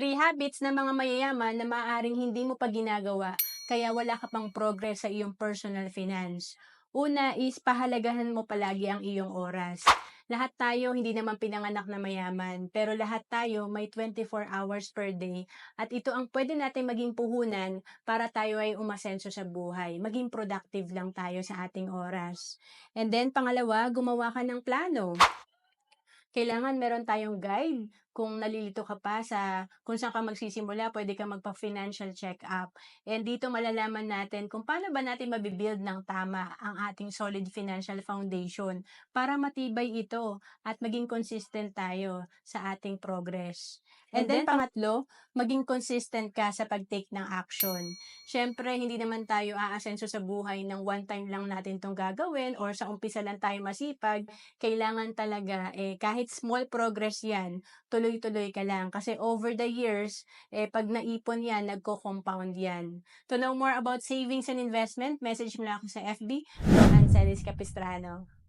Three habits ng mga mayayaman na maaaring hindi mo pa ginagawa kaya wala ka pang progress sa iyong personal finance. Una is pahalagahan mo palagi ang iyong oras. Lahat tayo hindi naman pinanganak na mayaman, pero lahat tayo may 24 hours per day at ito ang pwede natin maging puhunan para tayo ay umasenso sa buhay. Maging productive lang tayo sa ating oras. And then pangalawa, gumawa ka ng plano kailangan meron tayong guide kung nalilito ka pa sa kung saan ka magsisimula, pwede ka magpa-financial check-up. And dito malalaman natin kung paano ba natin mabibuild ng tama ang ating solid financial foundation para matibay ito at maging consistent tayo sa ating progress. And, then, pangatlo, maging consistent ka sa pag-take ng action. Siyempre, hindi naman tayo aasenso sa buhay ng one time lang natin tong gagawin or sa umpisa lang tayo masipag. Kailangan talaga, eh, kahit small progress yan, tuloy-tuloy ka lang. Kasi over the years, eh, pag naipon yan, nagko-compound yan. To know more about savings and investment, message mo lang ako sa FB, Celis Capistrano.